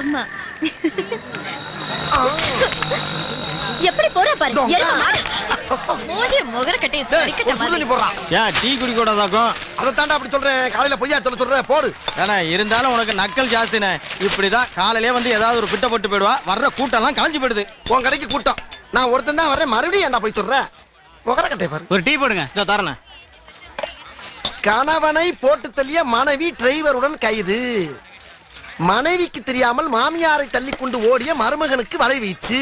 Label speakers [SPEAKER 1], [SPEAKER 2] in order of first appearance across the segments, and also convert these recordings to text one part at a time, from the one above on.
[SPEAKER 1] ஆமா. எப்படி போறா பாரு? எருமை மாடு. மூஞ்சி முகர கட்டி கறிக்கட்ட மாதிரி.
[SPEAKER 2] போடுறான்
[SPEAKER 3] ஏன் டீ குடி கூடாதாக்கும்
[SPEAKER 2] அதை தாண்டா அப்படி சொல்றேன் காலையில பொய்யா சொல்ல சொல்றேன் போடு.
[SPEAKER 3] ஏன்னா இருந்தாலும் உனக்கு நக்கல் ஜாஸ்தினே. இப்படிதான் காலையிலே வந்து ஏதாவது ஒரு பிட்ட போட்டு போயிடுவா. வர்ற கூட்டம்லாம் கலைஞ்சு போயிடுது
[SPEAKER 2] உன் கடைக்கு கூட்டம். நான் ஒருத்தன் தான் வரேன் மறுபடியும் ஏன்டா போய் சொல்ற? முகர கட்டை பாரு.
[SPEAKER 3] ஒரு டீ போடுங்க. இதோ தரணே
[SPEAKER 2] கணவனை போட்டு தள்ளிய மனைவி டிரைவருடன் கைது. மனைவிக்கு தெரியாமல் மாமியாரை தள்ளி கொண்டு ஓடிய மருமகனுக்கு வலை வீச்சு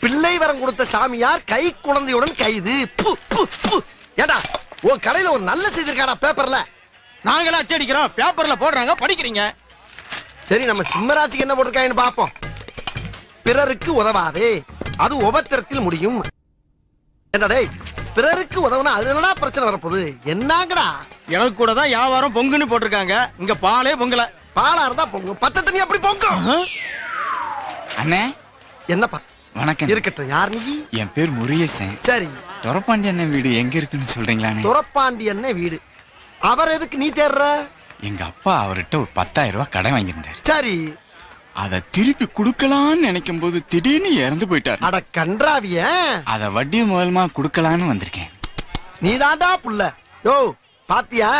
[SPEAKER 2] பிள்ளை வரம் கொடுத்த சாமியார் கை குழந்தையுடன் கைது. பு, பு, பு. ஏண்டா உன் கடையில ஒரு நல்ல செய்தி இருக்காடா பேப்பர்ல?
[SPEAKER 3] நாங்களே அச்சடிக்கிறோம் பேப்பர்ல போடுறாங்க படிக்கிறீங்க.
[SPEAKER 2] சரி நம்ம சிம்மராஜுக்கு என்ன போட்டிருக்காங்கன்னு பாப்போம். பிறருக்கு உதவாதே. அது உபத்திரத்தில் முடியும். டேய் பிறருக்கு உதவுனா அது என்னடா பிரச்சனை வரப்போகுது? என்னங்கடா?
[SPEAKER 3] எனக்கு கூட தான் வியாபாரம் பொங்குன்னு போட்டிருக்காங்க. இங்க பாலே பொங்கல.
[SPEAKER 2] பாலா இருந்தா பொங்கும் பத்த தண்ணி அப்படி பொங்கும்
[SPEAKER 4] அண்ணே.
[SPEAKER 2] என்னப்பா?
[SPEAKER 4] வணக்கம்
[SPEAKER 2] இருக்கட்டும் யார் நீ?
[SPEAKER 4] என் பேர் முருகேசன்.
[SPEAKER 2] சரி.
[SPEAKER 4] துரப்பாண்டி அண்ணன் வீடு எங்க இருக்குன்னு சொல்றீங்களாண்ணே?
[SPEAKER 2] துரப்பாண்டி என்ன வீடு. அவர் எதுக்கு நீ தேடுற?
[SPEAKER 4] எங்க அப்பா அவர்கிட்ட ஒரு பத்தாயிரம் ரூபாய் கடன் வாங்கியிருந்தாரு.
[SPEAKER 2] சரி.
[SPEAKER 4] அதை திருப்பி கொடுக்கலான்னு நினைக்கும் போது திடீர்னு இறந்து போயிட்டாரு.
[SPEAKER 2] அட கன்றாவிய.
[SPEAKER 4] அத வட்டி மூலமா கொடுக்கலான்னு வந்திருக்கேன்.
[SPEAKER 2] நீ தாண்டா புள்ள. யோ பாத்தியா?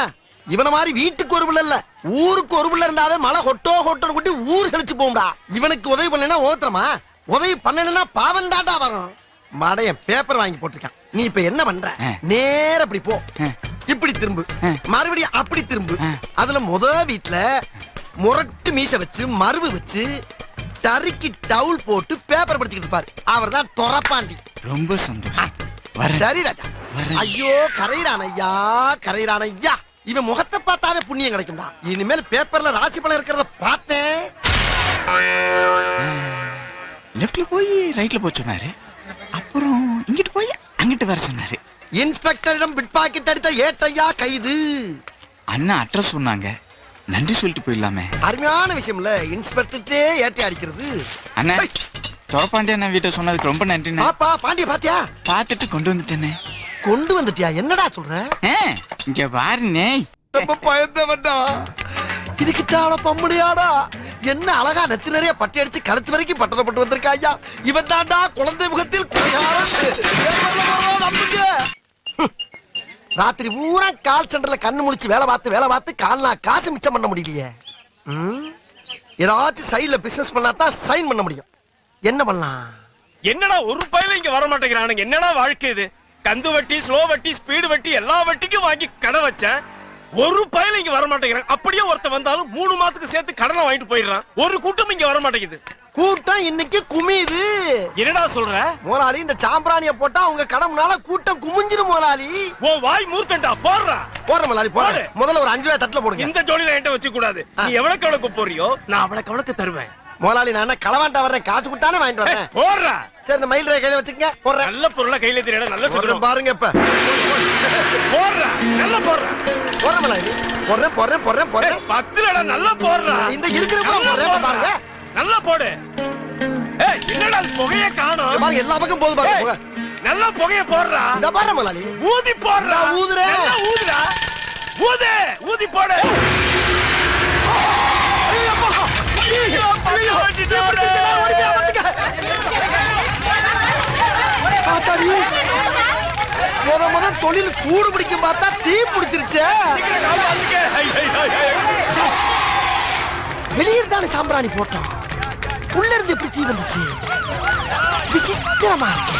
[SPEAKER 2] இவன மாதிரி வீட்டுக்கு ஒரு புள்ள இல்ல. ஊருக்கு ஒரு புள்ள இருந்தாவே மழை ஹொட்டோ ஹொட்டோன்னு கொட்டி ஊர் செழிச்சு போகும்டா. இவனுக்கு உதவி பண்ணலைன்னா ஓத்துறமா உதவி பண்ணலைன்னா பாவம் தாண்டா வரும். மடையன் பேப்பர் வாங்கி போட்டிருக்கான். நீ இப்ப என்ன பண்ற. நேர அப்படி போ. இப்படி திரும்பு. மறுபடியும் அப்படி திரும்பு. அதுல முத வீட்ல முரட்டு மீச வச்சு மருவு வச்சு தறிக்கு டவுல் போட்டு பேப்பர் படிச்சுக்கிட்டு இருப்பாரு. அவர் தான் தொரப்பாண்டி.
[SPEAKER 4] ரொம்ப சந்தோஷம்.
[SPEAKER 2] சரி ராஜா. ஐயோ கரையிறான் ஐயா கரையிறான் ஐயா. இவன் முகத்தை பார்த்தாவே புண்ணியம் கிடைக்கும்டா. இனிமேல் பேப்பர்ல ராசி பலன் இருக்கிறத பார்த்தேன்
[SPEAKER 4] லெஃப்ட்ல போய் ரைட்ல போய் சொன்னாரு. அப்புறம் இங்கிட்டு போய் அங்கிட்டு வர சொன்னாரு.
[SPEAKER 2] இன்ஸ்பெக்டரிடம் பிட் பாக்கெட் அடித்த ஏட்டையா கைது.
[SPEAKER 4] அண்ணா அட்ரஸ் சொன்னாங்க. நன்றி சொல்லிட்டு போயிடலாமே.
[SPEAKER 2] அருமையான விஷயம் இல்ல இன்ஸ்பெக்டர்ட்டே ஏட்டை அடிக்கிறது.
[SPEAKER 4] அண்ணா
[SPEAKER 2] ஐ,
[SPEAKER 4] துரப்பாண்டி அண்ணன் வீட்டை சொன்னதுக்கு ரொம்ப நன்றிண்ணே.
[SPEAKER 2] பாப்பா பாண்டிய பாத்தியா?
[SPEAKER 4] பார்த்துட்டு கொண்டு வந்துட்டேனே
[SPEAKER 2] கொண்டு வந்துட்டியா? என்னடா சொல்ற?
[SPEAKER 4] இங்க பாருண்ணே
[SPEAKER 2] ரொம்ப பயந்தவன்டா. இதுக்கிட்டால பம்முடியாடா. என்ன அழகா நெத்தி நிறைய பட்டி அடிச்சு கழுத்து வரைக்கும் பட்டணப்பட்டு வந்திருக்கா ஐயா? இவன் தாண்டா குழந்தை முகத்தில். ராத்திரி பூரா கால் சென்டர்ல கண்ணு முழிச்சு வேலை பார்த்து வேலை பார்த்து கால்னா காசு மிச்சம் பண்ண முடியலையே. ம்? ஏதாச்சும் சைடுல பிசினஸ் பண்ணா தான் சைன் பண்ண முடியும். என்ன பண்ணலாம்?
[SPEAKER 5] என்னடா ஒரு பயில இங்க வர மாட்டேங்கிறானுங்க. என்னடா வாழ்க்கை இது? கந்து வட்டி ஸ்லோ வட்டி ஸ்பீடு வட்டி எல்லா வட்டிக்கும் வாங்கி கடன் வச்சேன். ஒரு பயில இங்க வர மாட்டேங்கிறாங்க அப்படியே ஒருத்தன் வந்தாலும் மூணு மாசத்துக்கு சேர்த்து கடனை வாங்கிட்டு போயிடுறான். ஒரு கூட்டம் இங்க வர மாட்டேங்குது.
[SPEAKER 2] கூட்டம் இன்னைக்கு குமியுது.
[SPEAKER 5] என்னடா சொல்ற?
[SPEAKER 2] முதலாளி இந்த சாம்பிராணிய போட்டா உங்க கடமுனால கூட்டம் குமிஞ்சிரும் முதலாளி
[SPEAKER 5] உன் வாய் மூர்த்தண்டா போடுறா.
[SPEAKER 2] போடுற முதலாளி
[SPEAKER 5] போடு.
[SPEAKER 2] முதல்ல ஒரு அஞ்சு ரூபாய் தட்டுல போடுங்க.
[SPEAKER 5] இந்த ஜோடியில என்கிட்ட வச்சு கூடாது. நீ எவ்வளவுக்கு எவ்வளவுக்கு போறியோ நான் அவ்வளவுக்கு எவ்வளவுக்கு தருவேன்.
[SPEAKER 2] முதலாளி நான் களவாண்டா வர்றேன்? காசு கொடுத்தானே வாங்கிட்டு வரேன்
[SPEAKER 5] போடுறா.
[SPEAKER 2] சரி இந்த மயில் கையில வச்சுக்கங்க. போடுறேன்.
[SPEAKER 5] நல்ல பொருளா கையில தெரியல நல்ல சொல்றேன்
[SPEAKER 2] பாருங்க இப்ப.
[SPEAKER 5] போடுறா நல்ல போடுறா.
[SPEAKER 2] போடுறேன் முதலாளி போடுறேன் போடுறேன் போடுறேன் போடுறேன்.
[SPEAKER 5] பத்துலடா நல்லா போடுறா.
[SPEAKER 2] இந்த இருக்கிற பூரா போடுறேன்,
[SPEAKER 5] போடுறா.
[SPEAKER 2] பாருங்க.
[SPEAKER 5] நல்லா போடு. ஏய் என்னடா புகைய காணோம்?
[SPEAKER 2] பாருங்க எல்லா பக்கம் போகுது பாருங்க.
[SPEAKER 5] நல்லா புகைய போடுறா.
[SPEAKER 2] இந்த பாருங்க முதலாளி
[SPEAKER 5] ஊதி போடுறா.
[SPEAKER 2] ஊதுறேன்.
[SPEAKER 5] ஊதுடா. ஊது ஊதி போடு.
[SPEAKER 2] தொழில் சூடு பிடிக்கும் பார்த்தா தீ பிடிச்சிருச்சு. வெளியே தானே சாம்பிராணி போட்டோம். உள்ள இருந்து எப்படி தீ வந்துச்சு? விசித்திரமா இருக்கு.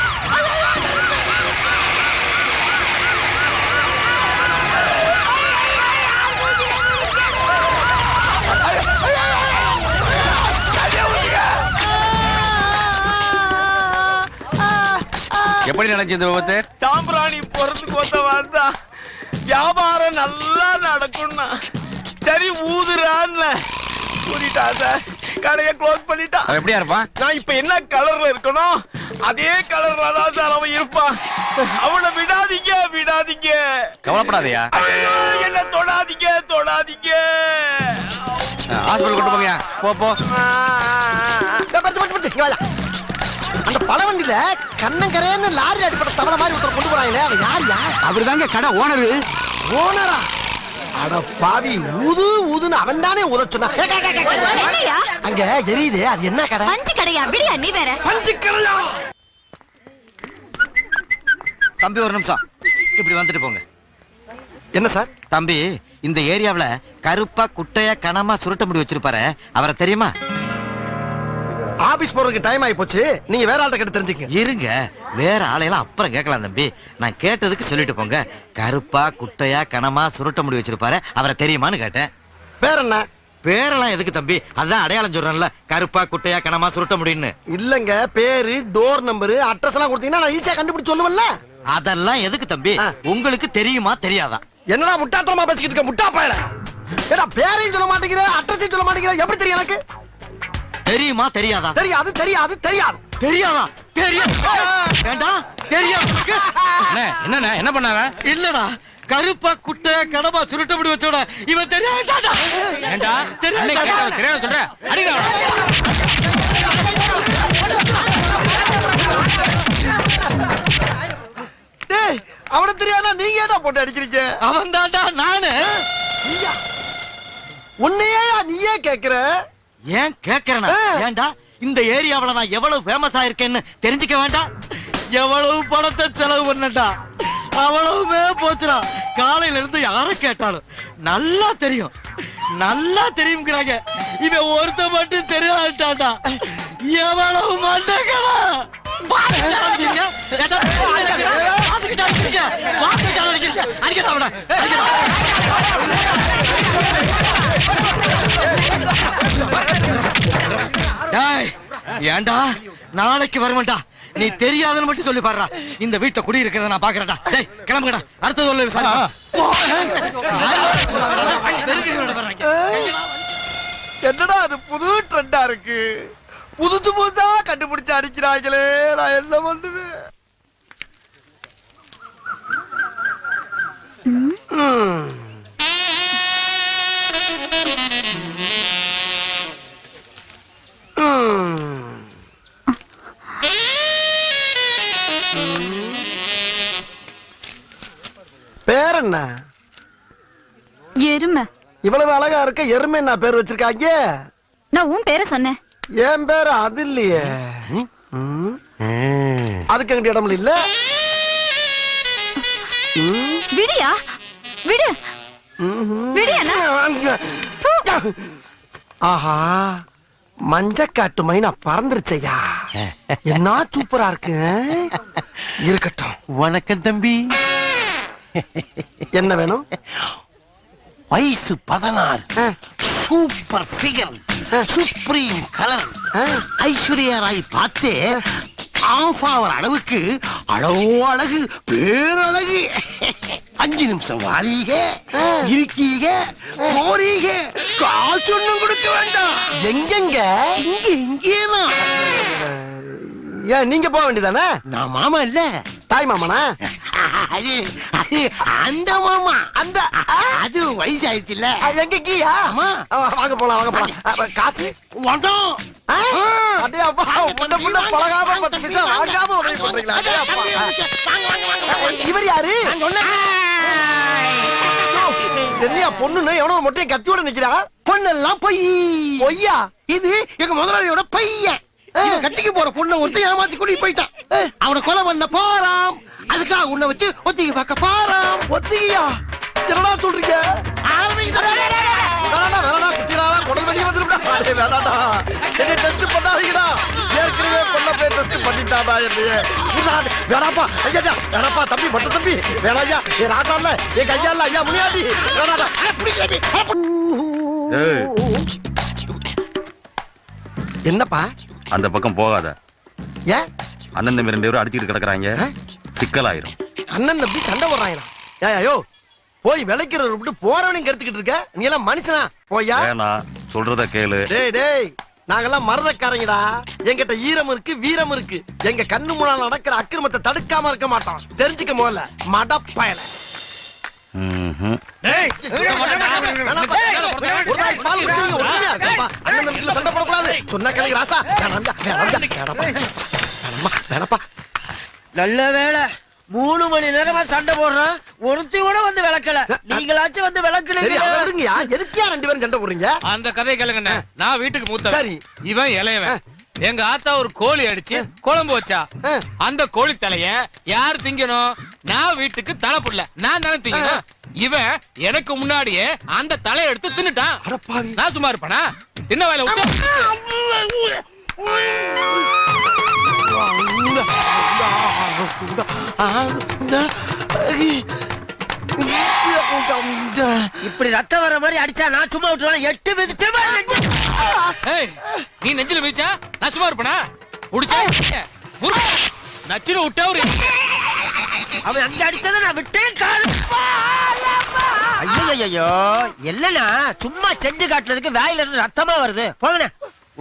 [SPEAKER 3] எப்படி நடந்துச்சு இந்த விபத்து?
[SPEAKER 5] சாம்பிராணி போறதுக்கு வந்த வந்தா வியாபாரம் நல்லா நடக்கும்னா. சரி ஊதுறான்னு ஊதிட்டா சார். கடையை க்ளோஸ் பண்ணிட்டா
[SPEAKER 3] அவன் எப்படியா இருப்பான்?
[SPEAKER 5] நான் இப்ப என்ன கலர்ல இருக்கணும் அதே கலர்ல தான் சார் அவன் இருப்பான். அவனை விடாதீங்க விடாதீங்க.
[SPEAKER 3] கவலைப்படாதயா?
[SPEAKER 5] என்ன தொடாதீங்க தொடாதீங்க.
[SPEAKER 3] ஹாஸ்பிட்டல் கொண்டு போங்க போ போ.
[SPEAKER 2] அந்த பழவண்டியில கண்ணங்கரையன்னு லாரி அடிப்பட்ட தவளை மாதிரி ஒருத்தர் கொண்டு போறாங்களே அவன் யார் யார்
[SPEAKER 4] அவர்தாங்க கடை ஓனரு.
[SPEAKER 2] ஓனரா? அட பாவி ஊது ஊதுன்னு அவன் தானே ஊத சொன்னா. ஏ, கே, கே, கே, கே.
[SPEAKER 1] என்னையா?
[SPEAKER 2] அங்க எரியுது அது என்ன கடை?
[SPEAKER 1] பஞ்சு கடையா? விடியா நீ வேற.
[SPEAKER 2] பஞ்சு கடையா?
[SPEAKER 6] தம்பி ஒரு நிமிஷம். இப்படி வந்துட்டு போங்க.
[SPEAKER 2] என்ன சார்?
[SPEAKER 6] தம்பி இந்த ஏரியாவுல கருப்பா குட்டையா கனமா சுருட்ட முடி வச்சிருப்பாரு. அவரை தெரியுமா?
[SPEAKER 2] ஆபீஸ் போறதுக்கு டைம் ஆகி போச்சு. நீங்க வேற ஆள்கிட்ட கேட்டு தெரிஞ்சுக்கங்க.
[SPEAKER 6] இருங்க. வேற ஆளையெல்லாம் அப்புறம் கேட்கலாம் தம்பி. நான் கேட்டதுக்கு சொல்லிட்டு போங்க. கருப்பா குட்டையா கனமா சுருட்ட முடி வச்சிருப்பாரு. அவரை தெரியுமான்னு கேட்டேன்.
[SPEAKER 2] பேர் என்ன?
[SPEAKER 6] பேரெல்லாம் எதுக்கு தம்பி? அதான் அடையாளம் சொல்றேன்ல. கருப்பா குட்டையா கனமா சுருட்ட முடின்னு.
[SPEAKER 2] இல்லங்க. பேரு டோர் நம்பர் அட்ரஸ் எல்லாம் கொடுத்தீங்கன்னா நான் ஈஸியா கண்டுபிடிச்சு சொல்லுவேன்ல.
[SPEAKER 6] அதெல்லாம் எதுக்கு தம்பி. உங்களுக்கு தெரியுமா தெரியாதா?
[SPEAKER 2] என்னடா முட்டாத்தனமா பேசிக்கிட்டு இருக்க? முட்டா பயல. ஏடா பேரையும் சொல்ல மாட்டேங்கிற அட்ரஸையும் சொல்ல மாட்டேங்கிற? எப்படி தெரியும் எனக்கு?
[SPEAKER 6] தெரியுமா தெரியாதா?
[SPEAKER 2] தெரியாது தெரியாது தெரியாது.
[SPEAKER 6] தெரியாதா? தெரியும். வேண்டாம் தெரியும்.
[SPEAKER 3] என்ன என்ன பண்ணாங்க
[SPEAKER 6] இல்லடா கருப்பா குட்டை கடமா சுருட்ட முடி வச்சோட இவன்
[SPEAKER 3] அன்னைக்கு கேட்டவன் தெரியாம சொல்ற.
[SPEAKER 2] டேய் அவனை தெரியாதா? நீங்க ஏடா போட்டு அடிக்கிறீங்க?
[SPEAKER 6] அவன் தான்டா நானு
[SPEAKER 2] உன்னையே நீயே கேக்குற?
[SPEAKER 6] ஏன் கேக்குறேனா?
[SPEAKER 2] ஆ.
[SPEAKER 6] ஏன்டா? இந்த ஏரியாவுல நான் எவ்வளவு ஃபேமஸ் ஆயிருக்கேன்னு தெரிஞ்சுக்க வேண்டாம். எவ்வளவு பணத்தை செலவு பண்ணட்டா அவ்வளவுமே போச்சுடா. காலையில இருந்து யார கேட்டாலும் நல்லா தெரியும். நல்லா தெரியுங்கிறாங்க இவன் ஒருத்த மட்டும் தெரியாட்டாடா எவ்வளவு மண்டகளா? டேய், ஏன்டா? நாளைக்கு வருவேன்டா. நீ தெரியாதுன்னு மட்டும் சொல்லி பாருடா இந்த வீட்டை குடி இருக்கிறத நான் பாக்குறேன்டா. டேய் கிளம்புங்கடா. அடுத்தது சொல்லு விசாரி
[SPEAKER 2] என்னடா அது புது ட்ரெண்டா இருக்கு? புதுசு புதுசா கண்டுபிடிச்சு அடிக்கிறாங்களே. நான் என்ன பண்ணுவேன். பேர் என்ன
[SPEAKER 1] எருமை.
[SPEAKER 2] இவ்வளவு அழகா இருக்க எருமை என்ன பேர் வச்சிருக்காங்க?
[SPEAKER 1] நான் உன் பேரை சொன்னேன்.
[SPEAKER 2] என் பேர் அது இல்லையே. அதுக்கு எங்கிட்ட இடம் இல்ல.
[SPEAKER 1] விடியா? விடு. விடியா
[SPEAKER 2] ஆஹா. மஞ்சக்காட்டு மைனா பறந்துருச்சையா? என்ன சூப்பரா இருக்கு? இருக்கட்டும்.
[SPEAKER 7] வணக்கம் தம்பி.
[SPEAKER 2] என்ன வேணும்?
[SPEAKER 7] வயசு பதினாறு. Super figure supreme colour. Aishwarya Rai பார்த்து ஆஃப் ஆவர் அளவுக்கு அழகோ அழகு பேரழகு. அஞ்சு நிமிஷம் வாரீக இருக்கீக போறீக. காசு ஒண்ணும் கொடுக்க வேண்டாம்.
[SPEAKER 2] எங்கெங்க?
[SPEAKER 7] இங்க இங்கேதான்
[SPEAKER 2] ஏன் நீங்க போக வேண்டியதானே?
[SPEAKER 7] நான் மாமா இல்ல.
[SPEAKER 2] தாய் மாமனா?
[SPEAKER 7] அது அது அந்த மாமா.
[SPEAKER 2] அந்த
[SPEAKER 7] அது வயசாயிடுச்சு இல்ல
[SPEAKER 2] ஆ, எங்க கீயா? வாங்க போலாம் வாங்க போலாம். காசு? ஆ, அடே அப்பா முன்ன முன்ன பழகாம பத்து பைசா வாங்காம உதவி பண்றீங்களா? அடே அப்பா? ஆ. இவர் யாரு? என்னையா பொண்ணுன்னு எவனோ ஒரு மொட்டையை கத்தியோட நிக்கிறா?
[SPEAKER 7] பொண்ணெல்லாம் பொய்.
[SPEAKER 2] பொய்யா?
[SPEAKER 7] இது எங்க முதலாளியோட பையன். கட்டிக்க போற பொண்ணை ஒருத்தன் ஏமாத்தி கூட்டிட்டு போயிட்டான். அவனை கொலை பண்ண போறான் அதுக்காக உன்னை வச்சு ஒத்திகை பார்க்க போறான்
[SPEAKER 2] ஒத்திகையா? என்னடா சொல்றீங்க? என்னப்பா?
[SPEAKER 8] அந்த பக்கம் போகாத.
[SPEAKER 2] ஏன்
[SPEAKER 8] அண்ணன் தம்பி ரெண்டு பேரும் அடிச்சுட்டு கிடக்குறாங்க. சிக்கலாயிரும்.
[SPEAKER 2] அண்ணன் தம்பி சண்டை போடுறாங்களா ஏய் ஐயோ போய் விளைக்கிறத விட்டு போறவனையும் கெடுத்துக்கிட்டு இருக்க? நீ எல்லாம் மனுஷனா? போயா
[SPEAKER 8] வேணாம் சொல்றத கேளு.
[SPEAKER 2] டேய் டேய் நாங்கெல்லாம் மரதக்காரங்கடா. எங்கிட்ட ஈரம் இருக்கு வீரம் இருக்கு. எங்க கண்ணு முன்னால நடக்கிற அக்கிரமத்தை தடுக்காம இருக்க மாட்டோம். தெரிஞ்சுக்க முதல்ல மடப்பயல. சண்டை போடக்கூடாது. சொன்னா கேளுங்க ராசா. வேணாம்ப்பா.
[SPEAKER 6] நல்ல வேளை மூணு மணி நேரமா சண்டை போடுறோம். ஒருத்தி கூட வந்து விளக்கல. நீங்களாச்சும் வந்து
[SPEAKER 2] விடுங்கயா எதுக்கியா ரெண்டு பேரும் சண்டை போடுறீங்க?
[SPEAKER 9] அந்த கதை கேளுங்கண்ணே நான் வீட்டுக்கு மூத்த
[SPEAKER 2] சரி.
[SPEAKER 9] இவன் இளையவன். எங்க ஆத்தா ஒரு கோழி அடிச்சு குழம்பு வச்சா. அந்த கோழி தலைய யார் திங்கணும் நான் வீட்டுக்கு தலை புடல நான் தானே திங்கணும் இவன் எனக்கு முன்னாடியே அந்த தலையை எடுத்து தின்னுட்டான் நான் சும்மா இருப்பேனா தின்ன வேலை விட்டு
[SPEAKER 6] இப்படி ரத்தம் வர மாதிரி அடிச்சா நான் சும்மா விட்டுருவேன். எட்டு மிதிச்சு
[SPEAKER 9] நீ நெஞ்சில மிதிச்சா நான் சும்மா இருப்பேனா? முறுக்கு. நச்சுன்னு விட்டா ஒரு
[SPEAKER 6] அவன் அங்க அடிச்சதை நான் விட்டேன் காது. ஐயோ இல்லனா சும்மா செஞ்சு காட்டுறதுக்கு வாயில இருந்து ரத்தமா வருது. போங்கண்ணே.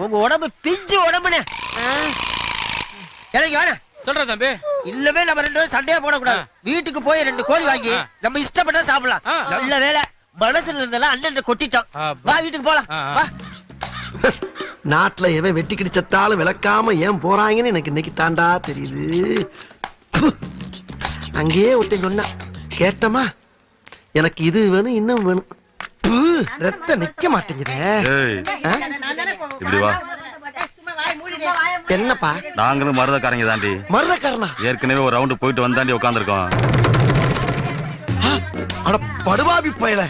[SPEAKER 6] உங்க உடம்பு பிஞ்சு உடம்புண்ணே. எனக்கு வேணாம்
[SPEAKER 9] சொல்ற தம்பி.
[SPEAKER 6] இல்லவே நம்ம ரெண்டு பேரும் சண்டையா போடக்கூடாது. வீட்டுக்கு போய் ரெண்டு கோழி வாங்கி. நம்ம இஷ்டப்பட்டா சாப்பிடலாம். நல்ல வேலை. மனசுல இருந்தெல்லாம் அண்ணன் கொட்டிட்டோம். வா வீட்டுக்கு போலாம். வா.
[SPEAKER 2] நாட்டுல எவன் வெட்டி கிடிச்சத்தாலும் விளக்காம ஏன் போறாங்கன்னு எனக்கு இன்னைக்கு தாண்டா தெரியுது. அங்கேயே ஒருத்தன் சொன்னான் கேட்டமா எனக்கு இது வேணும் இன்னும் வேணும். ப்பு, ரத்தம் நிக்க மாட்டேங்குதே. என்னப்பா?
[SPEAKER 8] நாங்களும் மருதக்காரங்க தாண்டி.
[SPEAKER 2] மருதக்காரனா?
[SPEAKER 8] ஏற்கனவே ஒரு ரவுண்டு போயிட்டு வந்தாண்டி உட்காந்துருக்கோம்
[SPEAKER 2] அட படுபாவி பயல.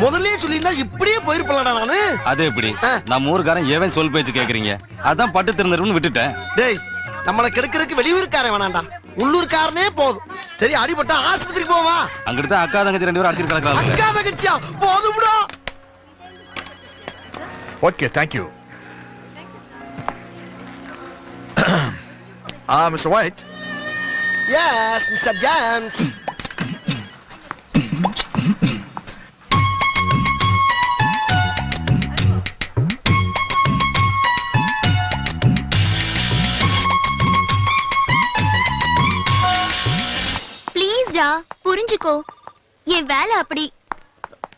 [SPEAKER 2] முதல்லயே சொல்லியிருந்தா இப்படியே போயிருப்பலடா நானு.
[SPEAKER 8] அது எப்படி. நம்ம ஊருக்காரன் ஏவன் சொல் பேச்சு கேக்குறீங்க. அதான் பட்டு திருந்தருன்னு விட்டுட்டேன்.
[SPEAKER 2] டேய் நம்மளை கெடுக்கிறதுக்கு வெளியூர்காரன் வேணாண்டா. உள்ளூர்காரனே போதும். சரி அடிபட்டா ஆஸ்பத்திரிக்கு போவா.
[SPEAKER 8] அங்கிட்டு தான் அக்கா தங்கச்சி ரெண்டு பேரும் அடிச்சிட்டு கிடக்குறாங்க.
[SPEAKER 2] அக்கா தங்கச்சியா? போதும்டா.
[SPEAKER 10] Okay, thank Ah, Mr. White,
[SPEAKER 2] yes mister James
[SPEAKER 1] please டா புரிஞ்சுக்கோ. என் வேலை அப்படி.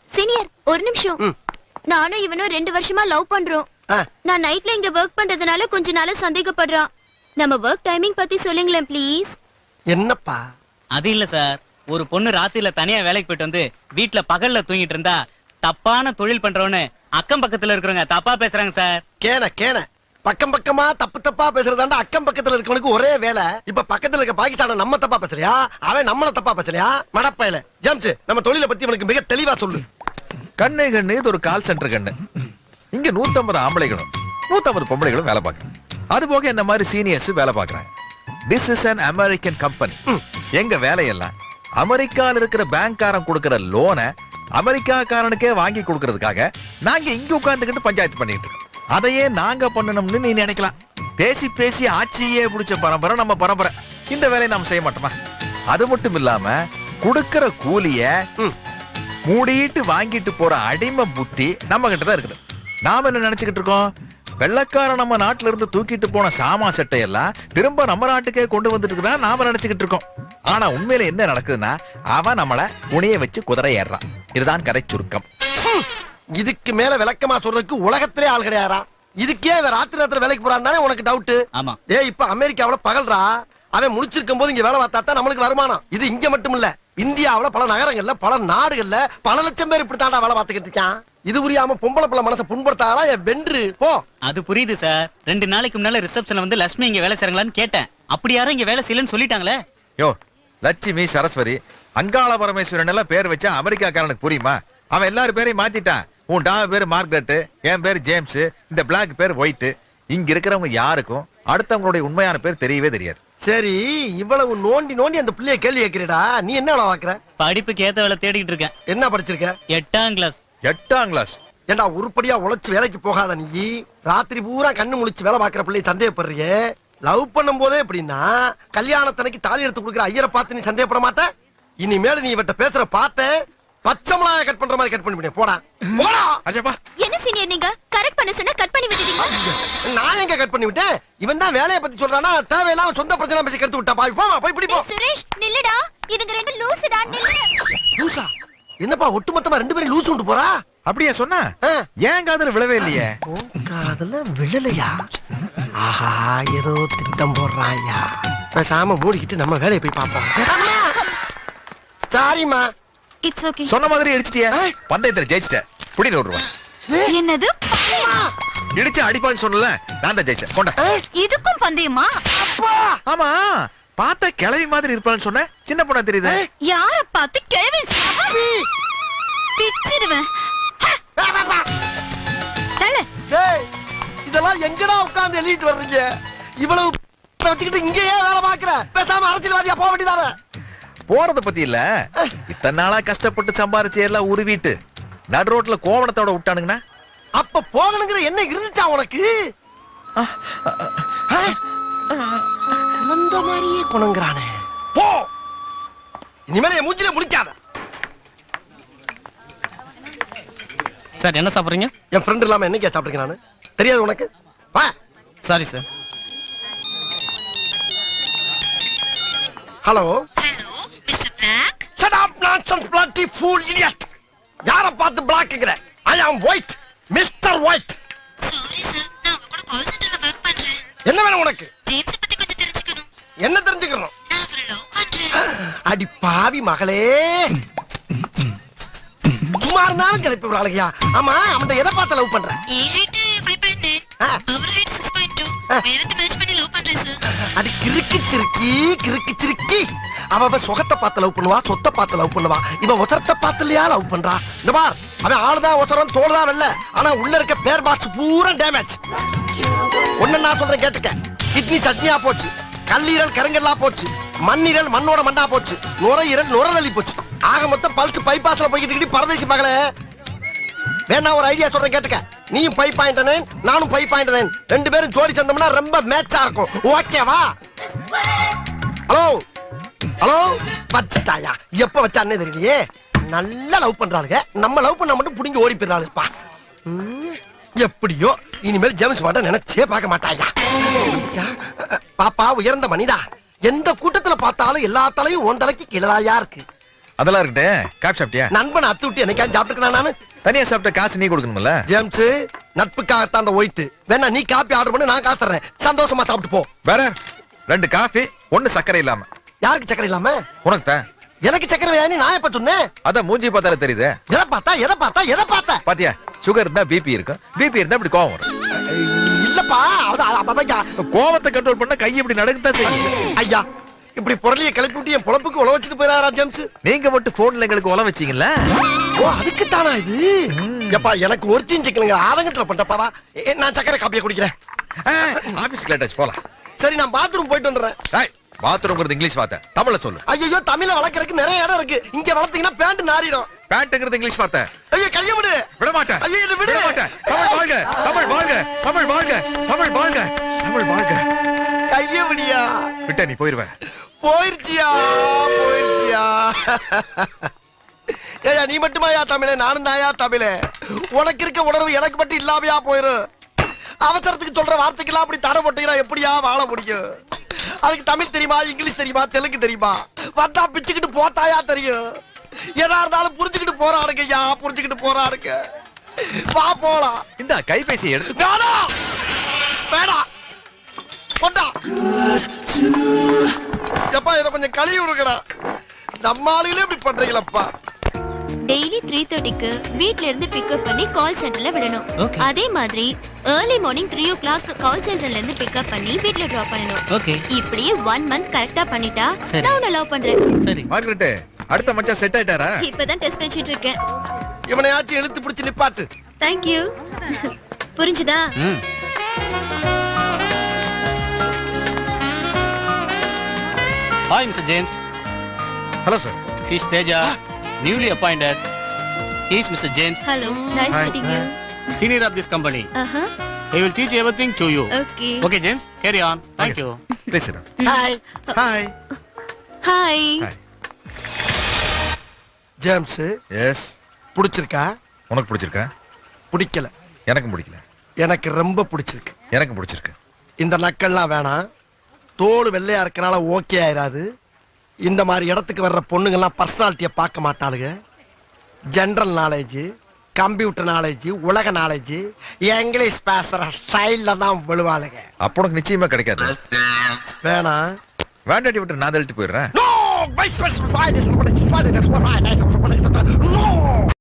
[SPEAKER 1] சீனியர் ஒரு நிமிஷம். நானும் இவனும் ரெண்டு வருஷமா லவ் பண்றோம். நான் நைட்ல இங்க ஒர்க் பண்றதுனால கொஞ்ச நாளா சந்தேகப்படுறான். நம்ம ஒர்க் டைமிங் பத்தி சொல்லுங்களேன் ப்ளீஸ்
[SPEAKER 2] என்னப்பா?
[SPEAKER 11] அது இல்ல சார் ஒரு பொண்ணு ராத்திரில தனியா வேலைக்கு போயிட்டு வந்து வீட்ல பகல்ல தூங்கிட்டு இருந்தா தப்பான தொழில் பண்றவன்னு அக்கம் பக்கத்துல இருக்கிறவங்க தப்பா பேசுறாங்க சார்
[SPEAKER 2] கேன கேன. பக்கம் பக்கமா தப்பு தப்பா பேசுறதாண்டா அக்கம் பக்கத்துல இருக்கவனுக்கு ஒரே வேலை. இப்ப பக்கத்துல இருக்க பாகிஸ்தான நம்ம தப்பா பேசலையா? அவன் நம்மள தப்பா பேசலையா? மடப்பையில. ஜேம்ஸ் நம்ம தொழிலை பத்தி இவனுக்கு மிக தெளிவா சொல்லு.
[SPEAKER 10] கண்ணு கண்ணு இது ஒரு கால் சென்டர் கண்ணு. இங்க 150 ஆம்பளைகளும் 150 பொம்பளைகளும் வேலை பார்க்கறாங்க. அது போக இந்த மாதிரி சீனியர்ஸ் வேலை பார்க்கறாங்க. This is an American company எங்க வேலையெல்லாம்? அமெரிக்கால இருக்கிற பேங்க்காரன் கொடுக்கிற லோனை அமெரிக்காக்காரனுக்கே வாங்கி கொடுக்கறதுக்காக நாங்க இங்க உட்கார்ந்துகிட்டு பஞ்சாயத்து பண்ணிட்டு இருக்கோம். அதையே நாங்க பண்ணணும்னு நீ நினைக்கலாம். பேசி பேசி ஆட்சியே பிடிச்ச பரம்பரை நம்ம பரம்பரை. இந்த வேலையை நாம செய்ய மாட்டோமா? அது மட்டும் இல்லாம கொடுக்கிற கூலிய மூடிட்டு வாங்கிட்டு போற அடிமை புத்தி நம்ம கிட்ட தான் இருக்குது. நாம என்ன நினைச்சுக்கிட்டு இருக்கோம்? வெள்ளக்காரன் நம்ம நாட்டுல இருந்து தூக்கிட்டு போன சாமா செட்டை எல்லாம் திரும்ப நம்ம நாட்டுக்கே கொண்டு வந்துட்டு இருக்கதா நாம நினைச்சுக்கிட்டு இருக்கோம். ஆனா உண்மையில என்ன நடக்குதுன்னா அவன் நம்மள உனைய வச்சு குதிரை ஏறுறான். இதுதான் கதை சுருக்கம்.
[SPEAKER 2] இதுக்கு மேல விளக்கமா சொல்றதுக்கு உலகத்திலே ஆள் கிடையாரா இதுக்கே இவன் ராத்திரி நேரத்துல வேலைக்கு போறான் தானே உனக்கு டவுட்
[SPEAKER 11] ஆமா.
[SPEAKER 2] ஏய் இப்ப அமெரிக்காவுல பகல்றா அவன் முடிச்சிருக்கும் போது இங்க வேலை பார்த்தா தான் நம்மளுக்கு வருமானம். இது இங்க மட்டும் இல்ல இந்தியாவுல பல நகரங்கள்ல பல நாடுகள்ல பல லட்சம் பேர் இப்படி தாண்டா வேலை பார்த்துக்கிட்டு இருக்கான். இது புரியாம பொம்பளை பிள்ளை மனசை புண்படுத்தாரா? என் வென்று. போ.
[SPEAKER 11] அது புரியுது சார் ரெண்டு நாளைக்கு முன்னால ரிசப்ஷன்ல வந்து லட்சுமி இங்க வேலை செய்றாங்களான்னு கேட்டேன். அப்படி யாரும் இங்க வேலை செய்யலன்னு சொல்லிட்டாங்களே?
[SPEAKER 10] யோ லட்சுமி சரஸ்வதி அங்காள பரமேஸ்வரன் எல்லாம் பேர் வச்சா அமெரிக்காக்காரனுக்கு புரியுமா? அவன் எல்லாரும் பேரையும் மாத்திட்டான். உன் டா பேரு மார்க்ரெட் என் பேர் ஜேம்ஸ் இந்த பிளாக் பேர் ஒயிட் இங்க இருக்கிறவங்க யாருக்கும் அடுத்தவங்களுடைய உண்மையான பேர் தெரியவே தெரியாது.
[SPEAKER 2] சரி இவ்வளவு நோண்டி நோண்டி அந்த பிள்ளைய கேள்வி கேட்கிறடா. நீ என்ன பாக்குற
[SPEAKER 11] படிப்புக்கு ஏத்த வேலை தேடிட்டு இருக்கேன்.
[SPEAKER 2] என்ன படிச்சிருக்க?
[SPEAKER 11] எட்டாம் கிளாஸ்
[SPEAKER 10] எட்டாம் கிளாஸ்
[SPEAKER 2] ஏண்டா உருப்படியா உழைச்சு வேலைக்கு போகாத நீ? ராத்திரி பூரா கண்ணு முழிச்சு வேலை பாக்குற பிள்ளைய சந்தேகப்படுறியே? லவ் பண்ணும் போதே எப்படின்னா கல்யாணத்தனைக்கு தாலி எடுத்து கொடுக்குற ஐயரை பார்த்து நீ சந்தேகப்பட மாட்ட? இனிமேல் நீ இவட்ட பேசுற பார்த்த பச்சை மிளகாய கட் பண்ற மாதிரி கட் பண்ணி போடா. போடா.
[SPEAKER 10] அஜப்பா
[SPEAKER 1] என்ன சீனியர் நீங்க? கரெக்ட் பண்ண சொன்னா கட் பண்ணி விட்டுட்டீங்க
[SPEAKER 2] நான் எங்க கட் பண்ணி விட்டேன்? இவன் தான் வேலையை பத்தி சொல்றானா தேவையில்லாம சொந்த பிரச்சனை பேசி கெடுத்து விட்டா பாவி போமா போய் பிடி போ.
[SPEAKER 1] சுரேஷ் நில்லுடா. இதுங்க ரெண்டு லூசுடா நில்லு.
[SPEAKER 2] லூசா என்னப்பா ஒட்டுமொத்தமா ரெண்டு பேரும் லூசு விட்டு போறா?
[SPEAKER 10] அப்படியே சொன்னா. ஏன் காதுல விழவே இல்லையே?
[SPEAKER 2] காதுல விழலையா? ஆஹா ஏதோ திட்டம் போடுறாயா? பேசாம மூடிக்கிட்டு நம்ம வேலையை போய் பார்ப்போம்.
[SPEAKER 1] இட்ஸ் ஓகே
[SPEAKER 10] சொன்ன மாதிரி அடிச்சிட்டியா பந்தயத்துல ஜெயிச்சிட்ட. புடி நூறு
[SPEAKER 1] என்னது?
[SPEAKER 10] இடிச்சு அடிப்பான்னு சொன்னல நான் தான் ஜெயிச்சேன். கொண்ட.
[SPEAKER 1] இதுக்கும் பந்தயமா?
[SPEAKER 10] ஆமா பார்த்தா கிளவி மாதிரி இருப்பான்னு சொன்ன சின்ன பொண்ணா தெரியுது
[SPEAKER 1] யார பார்த்து கிழவி பிச்சிடுவேன்
[SPEAKER 2] இதெல்லாம் எங்கடா உட்கார்ந்து எழுதிட்டு வர்றீங்க இவ்வளவு வச்சுக்கிட்டு இங்கேயே வேலை பாக்குற பேசாம அரசியல்வாதியா போக வேண்டியதானே
[SPEAKER 10] போறத பத்தி இல்ல இத்தனை நாளா கஷ்டப்பட்டு சம்பாரிச்சு எல்லாம் உருவிட்டு நடு ரோட்ல கோவணத்தோட விட்டானுங்கன்னா
[SPEAKER 2] அப்ப போகணுங்கிற என்ன இருந்துச்சா உனக்கு? குழந்த மாதிரியே குணங்குறானே போ இனிமேல் என் மூஞ்சிலே முழிக்காத.
[SPEAKER 9] சார் என்ன சாப்பிடுறீங்க?
[SPEAKER 2] என் ஃப்ரெண்ட் இல்லாம என்னைக்கே சாப்பிட்டுருக்கேன் நானு? தெரியாது உனக்கு? வா.
[SPEAKER 9] Sorry sir
[SPEAKER 2] hello
[SPEAKER 1] hello mister Black
[SPEAKER 2] shut up nonsense bloody fool idiot. யார பார்த்து பிளாக்குங்கிற I am White mister White
[SPEAKER 1] sorry sir நான் உங்க கூட கால் சென்டர்ல வர்க் பண்றேன்.
[SPEAKER 2] என்ன வேணும் உனக்கு?
[SPEAKER 1] ஜேம்ஸ் பத்தி கொஞ்சம் தெரிஞ்சுக்கணும்.
[SPEAKER 2] என்ன தெரிஞ்சுக்கணும் அடி பாவி மகளே. சும்மா இருந்தாலும் கிளப்பி விடுறாளுங்கயா ஆமா அவன் எதை பார்த்து லவ் பண்ற? அடி கிறுக்கு சிறுக்கி கிறுக்கு சிறுக்கி. அவ சுகத்தை பார்த்து லவ் பண்ணுவா சொத்தை பார்த்து லவ் பண்ணுவா. இவன் ஒசரத்தை பார்த்து இல்லையா லவ் பண்றா? இந்த பார் அவன் ஆளுதான் ஒசரம் தோல் தான் வெள்ள. ஆனா உள்ள இருக்க பேர் பாக்ஸ் பூரா டேமேஜ் ஒண்ணு நான் சொல்றேன் கேட்டுக்க. கிட்னி சட்னியா போச்சு. கல்லீரல் கருங்கல்லா போச்சு. மண்ணீரல் மண்ணோட மண்ணா போச்சு. நுரையீரல் நுரதள்ளி போச்சு. ஆக மொத்தம் பல்ஸ் பைபாஸ்ல போய்கிட்டு பரதேசி மகளே. வேணா ஒரு ஐடியா சொல்றேன் கேட்டுக்க. நீயும் பை பாயிண்ட் நானும் பை பாயிண்ட் ரெண்டு பேரும் ஜோடி சேர்ந்தோம்னா ரொம்ப மேட்சா இருக்கும். ஓகேவா ஹலோ ஹலோ வச்சுட்டாயா? எப்ப வச்சானே தெரியலையே. நல்லா லவ் பண்றாளுங்க. நம்ம லவ் பண்ணா மட்டும் புடிங்கி ஓடி போயிடறாளுப்பா ம், எப்படியோ இனிமேல் ஜேம்ஸ் மாட்ட நினைச்சே பார்க்க மாட்டாயா? பாப்பா உயர்ந்த மனிதா. எந்த கூட்டத்துல பார்த்தாலும் எல்லா தலையும் உன் தலைக்கு கிளதாயா இருக்கு.
[SPEAKER 10] அதெல்லாம் இருக்கட்டும். காப்பி சாப்பிட்டியா?
[SPEAKER 2] நண்பன் அத்து விட்டு என்னைக்காவது சாப்பிட்டுக்கணும் நானு?
[SPEAKER 10] தனியா சாப்பிட்ட காசு நீ கொடுக்கணும்ல?
[SPEAKER 2] ஜேம்ஸ் நட்புக்காகத்தான் அந்த ஒயிட் வேணா நீ காப்பி ஆர்டர் பண்ணி நான் காசு தர்றேன். சந்தோஷமா சாப்பிட்டு போ.
[SPEAKER 10] வேற? ரெண்டு காஃபி ஒண்ணு சர்க்கரை இல்லாம.
[SPEAKER 2] யாருக்கு சக்கரை இல்லாம?
[SPEAKER 10] உனக்கு தான்.
[SPEAKER 2] எனக்கு சக்கரை நீ நான் எப்ப சொன்னேன்?
[SPEAKER 10] அதான் மூஞ்சி பார்த்தாலே தெரியுது.
[SPEAKER 2] எதை பார்த்தா எதை பார்த்தா எதை பார்த்த?
[SPEAKER 10] பாத்தியா? சுகர் இருந்தா பிபி இருக்கும் பிபி இருந்தா இப்படி கோவம் வரும்.
[SPEAKER 2] இல்லப்பா.
[SPEAKER 10] கோவத்தை கண்ட்ரோல் பண்ண கை இப்படி நடக்கத்தான் செய்யும்.
[SPEAKER 2] ஐயா இப்படி புரளிய கிளப்பி விட்டு என் பொழப்புக்கு உழ வச்சுட்டு போயிடாரா ஜேம்ஸ்?
[SPEAKER 10] நீங்க மட்டும் போன்ல எங்களுக்கு உல வச்சீங்கல்ல?
[SPEAKER 2] ஓ அதுக்கு தானா இது எப்பா எனக்கு ஒருத்தையும் சிக்கலுங்க ஆதங்கத்துல பண்ணப்பாவா நான் சக்கரை காப்பியை குடிக்கிறேன்.
[SPEAKER 10] ஆபீஸ் லேட்டாச்சு போலாம்.
[SPEAKER 2] சரி நான் பாத்ரூம் போயிட்டு வந்துடுறேன்.
[SPEAKER 10] பாத்ரூம்ங்கிறது இங்கிலீஷ் வார்த்தை. தமிழ்ல சொல்லு.
[SPEAKER 2] ஐயோ தமிழ வளர்க்கறதுக்கு நிறைய இடம் இருக்கு. இங்க வளர்த்தீங்கன்னா பேண்ட் நாரிடும்
[SPEAKER 10] பேண்ட்ங்கிறது இங்கிலீஷ் வார்த்தை.
[SPEAKER 2] ஐயோ கைய விடு.
[SPEAKER 10] விட மாட்டேன்
[SPEAKER 2] ஐயோ விடு.
[SPEAKER 10] மாட்டேன் தமிழ் வாழ்க. தமிழ் வாழ்க. தமிழ் வாழ்க. தமிழ் வாழ்க. தமிழ் வாழ்க.
[SPEAKER 2] கைய விடியா.
[SPEAKER 10] விட்ட நீ போயிருவேன்
[SPEAKER 2] போயிருச்சியா? போயிருச்சியா? ஏயா நீ மட்டுமாயா தமிழே? நானும் தாயா தமிழே. உனக்கு இருக்க உணர்வு எனக்கு மட்டும் இல்லாமையா போயிரும். அவசரத்துக்கு சொல்ற வார்த்தைக்கெல்லாம் அப்படி தடை போட்டீங்கன்னா எப்படியா வாழ முடியும்? அதுக்கு தமிழ் தெரியுமா இங்கிலீஷ் தெரியுமா தெலுங்கு தெரியுமா? வந்தா பிச்சுக்கிட்டு போட்டாயா தெரியும். எதா இருந்தாலும் புரிஞ்சுக்கிட்டு போறானுங்க ஐயா புரிஞ்சுக்கிட்டு போறானுங்க. வா போலாம்.
[SPEAKER 10] இந்த கைபேசியை எடுத்து
[SPEAKER 2] வேணாம் வேணாம் கொண்டா. எப்பா இதை கொஞ்சம் கழுவி விடுங்கடா. நம்ம ஆளுகளே இப்படி பண்றீங்களப்பா.
[SPEAKER 1] டெய்லி த்ரீ தேர்ட்டிக்கு வீட்ல இருந்து பிக்கப் பண்ணி கால் சென்டர்ல விடணும்.
[SPEAKER 9] Okay.
[SPEAKER 1] அதே மாதிரி early morning three o'clock call சென்டர்ல இருந்து பிக்கப் பண்ணி வீட்ல டிராப் பண்ணணும்.
[SPEAKER 9] ஓகே
[SPEAKER 1] இப்படியே ஒன் மந்த் கரெக்டா பண்ணிட்டா
[SPEAKER 9] சரி.
[SPEAKER 1] நான் உன்னை லவ் பண்றேன்.
[SPEAKER 9] சரி.
[SPEAKER 10] மார்கரெட் அடுத்த மச்சான் செட் ஆயிட்டாரா?
[SPEAKER 1] இப்பதான் டெஸ்ட் வச்சிட்டு இருக்கேன்.
[SPEAKER 2] இவனையாச்சும் இழுத்து பிடிச்சு நிப்பாட்டு.
[SPEAKER 1] தேங்க்யூ புரிஞ்சுதா?
[SPEAKER 9] ம். Hi mister James
[SPEAKER 10] hello sir
[SPEAKER 9] he's Teja newly appointed he's mister James
[SPEAKER 1] hello nice
[SPEAKER 10] Hi.
[SPEAKER 1] Meeting you
[SPEAKER 9] senior of this company
[SPEAKER 1] aha
[SPEAKER 9] I will teach everything to you
[SPEAKER 1] okay
[SPEAKER 9] okay James carry on thank you
[SPEAKER 10] please
[SPEAKER 2] hi
[SPEAKER 10] hi
[SPEAKER 1] hi
[SPEAKER 10] hi
[SPEAKER 2] James
[SPEAKER 10] yes
[SPEAKER 2] பிடிச்சிருக்கா?
[SPEAKER 10] உனக்கு பிடிச்சிருக்கா?
[SPEAKER 2] பிடிக்கல.
[SPEAKER 10] எனக்கும் பிடிக்கல.
[SPEAKER 2] எனக்கு ரொம்ப பிடிச்சிருக்கு.
[SPEAKER 10] எனக்கும் பிடிச்சிருக்கு.
[SPEAKER 2] இந்த நக்கல்லாம் வேணாம். தோல் வெள்ளையா இருக்கனால ஓகே ஆயிராது. இந்த மாதிரி இடத்துக்கு வர்ற பொண்ணுங்கெல்லாம் பர்சனாலிட்டியை பார்க்க மாட்டாளுங்க. ஜென்ரல் நாலேஜ் கம்ப்யூட்டர் நாலேஜ் உலக நாலேஜ் இங்கிலீஷ் பேசுற ஸ்டைல்ல தான் விழுவாளுங்க.
[SPEAKER 10] அப்போ உனக்கு நிச்சயமா கிடைக்காது.
[SPEAKER 2] வேணாம்
[SPEAKER 10] வேண்டாட்டி விட்டு நான் தள்ளிட்டு போயிடுறேன்.